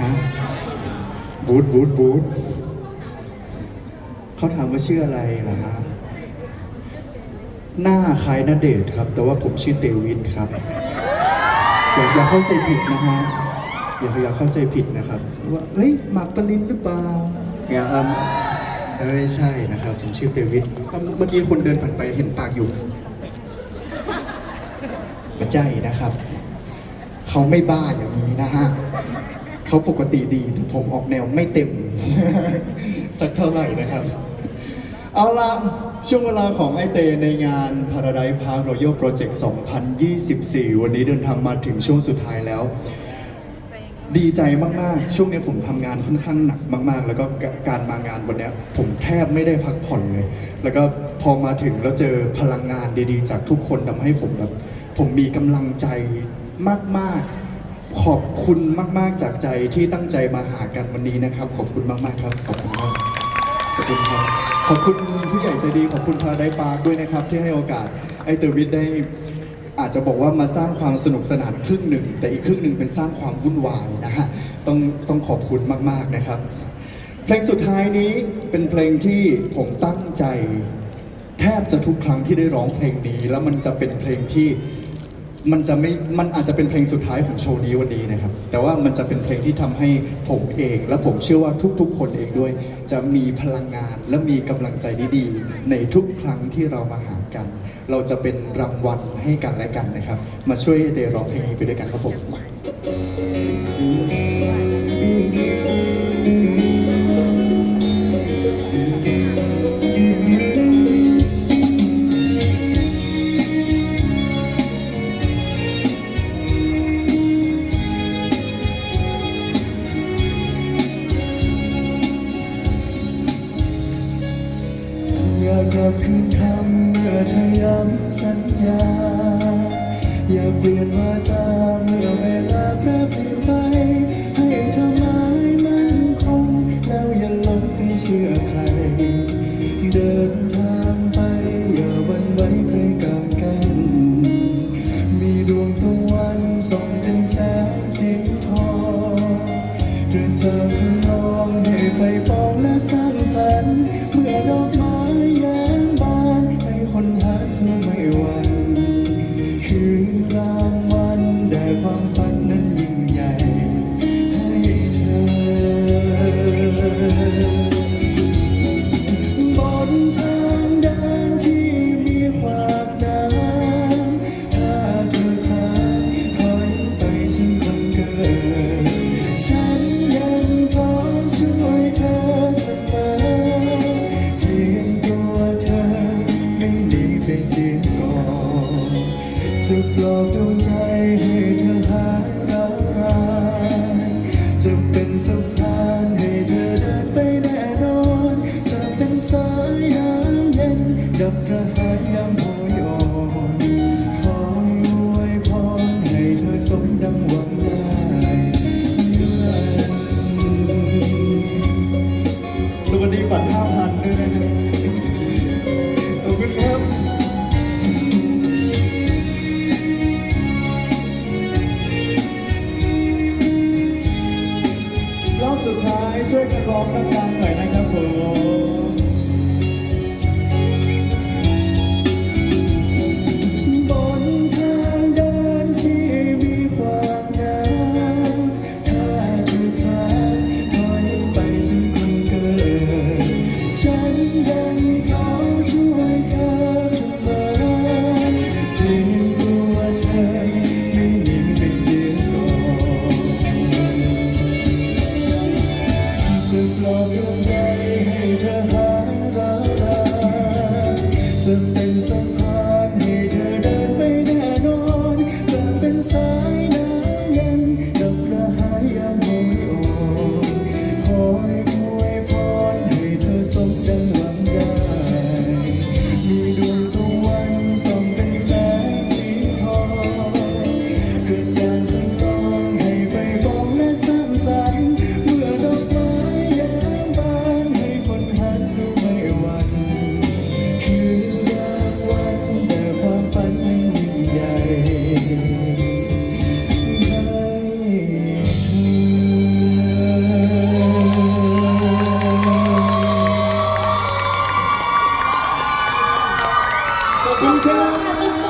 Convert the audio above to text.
ฮะบูธบูธบูธเขาถามว่าชื่ออะไรล่ะฮะหน้าคล้ายนาเดชครับ แต่ว่าผมชื่อเตวิทครับ อย่าอย่าเข้าใจผิดนะฮะอย่าอย่าเข้าใจผิดนะครับ ว่าเฮ้ยหมากปรินหรือเปล่าอย่าอืมไม่ใช่นะครับ ผมชื่อเตวิทเมื่อกี้คนเดินผ่านไปเห็นปากอยู่ปัจจัยนะครับ เขาไม่บ้าอย่างนี้นะฮะ เขาปกติดีแต่ผมออกแนวไม่เต็ม สักเท่าไหร่นะครับ เอาละช่วงเวลาของไอเตในงาน Paradise Park Royal Project 2024 วันนี้เดินทางมาถึงช่วงสุดท้ายแล้ว ดีใจมาก ๆ ช่วงนี้ผมทำงานค่อนข้างหนักมาก ๆ แล้วก็การมางานวันนี้ผมแทบไม่ได้พักผ่อนเลย แล้วก็พอมาถึงแล้วเจอพลังงานดี ๆ จากทุกคนทำให้ผมแบบผมมีกำลังใจมาก ๆ ขอบคุณมากๆจากใจที่ตั้งใจมาหากันวันนี้นะครับ ขอบคุณมากๆครับ ขอบคุณครับขอบคุณครับขอบคุณผู้ใหญ่ใจดีขอบคุณพาไดปาร์คด้วยนะครับ ที่ให้โอกาสไอเตอร์วิทได้อาจจะบอกว่ามาสร้างความสนุกสนานครึ่งหนึ่ง แต่อีกครึ่งหนึ่งเป็นสร้างความวุ่นวายนะฮะต้องต้องขอบคุณมากๆนะครับ เพลงสุดท้ายนี้เป็นเพลงที่ผมตั้งใจ แทบจะทุกครั้งที่ได้ร้องเพลงนี้ แล้วมันจะเป็นเพลงที่ มันจะไม่มันอาจจะเป็นเพลงสุดท้ายของโชว์นี้วันนี้นะครับ แต่ว่ามันจะเป็นเพลงที่ทำให้ผมเอง และผมเชื่อว่าทุกๆ คนเองด้วย จะมีพลังงานและมีกำลังใจดีๆ ในทุกครั้งที่เรามาหากัน เราจะเป็นรางวัลให้กันและกันนะครับ มาช่วยเดร้องเพลงนี้ไปด้วยกันครับผม คืนคำเมื่อเธอย้ำสัญญา อย่าเปลี่ยนวาจาเมื่อเวลาแปรเปลี่ยนไป ให้เธอหมายมั่นคงแล้วอย่าหลงไปเชื่อใคร เดินทางไปอย่าวันไหวใครกลางกัน มีดวงตะวันส่องเป็นแสงสีทองเดินทาง จะปลอบดวงใจให้ สุดท้ายช่วยกันร้องดังๆหน่อยนะครับผม สู้ๆค่ะสู้ๆ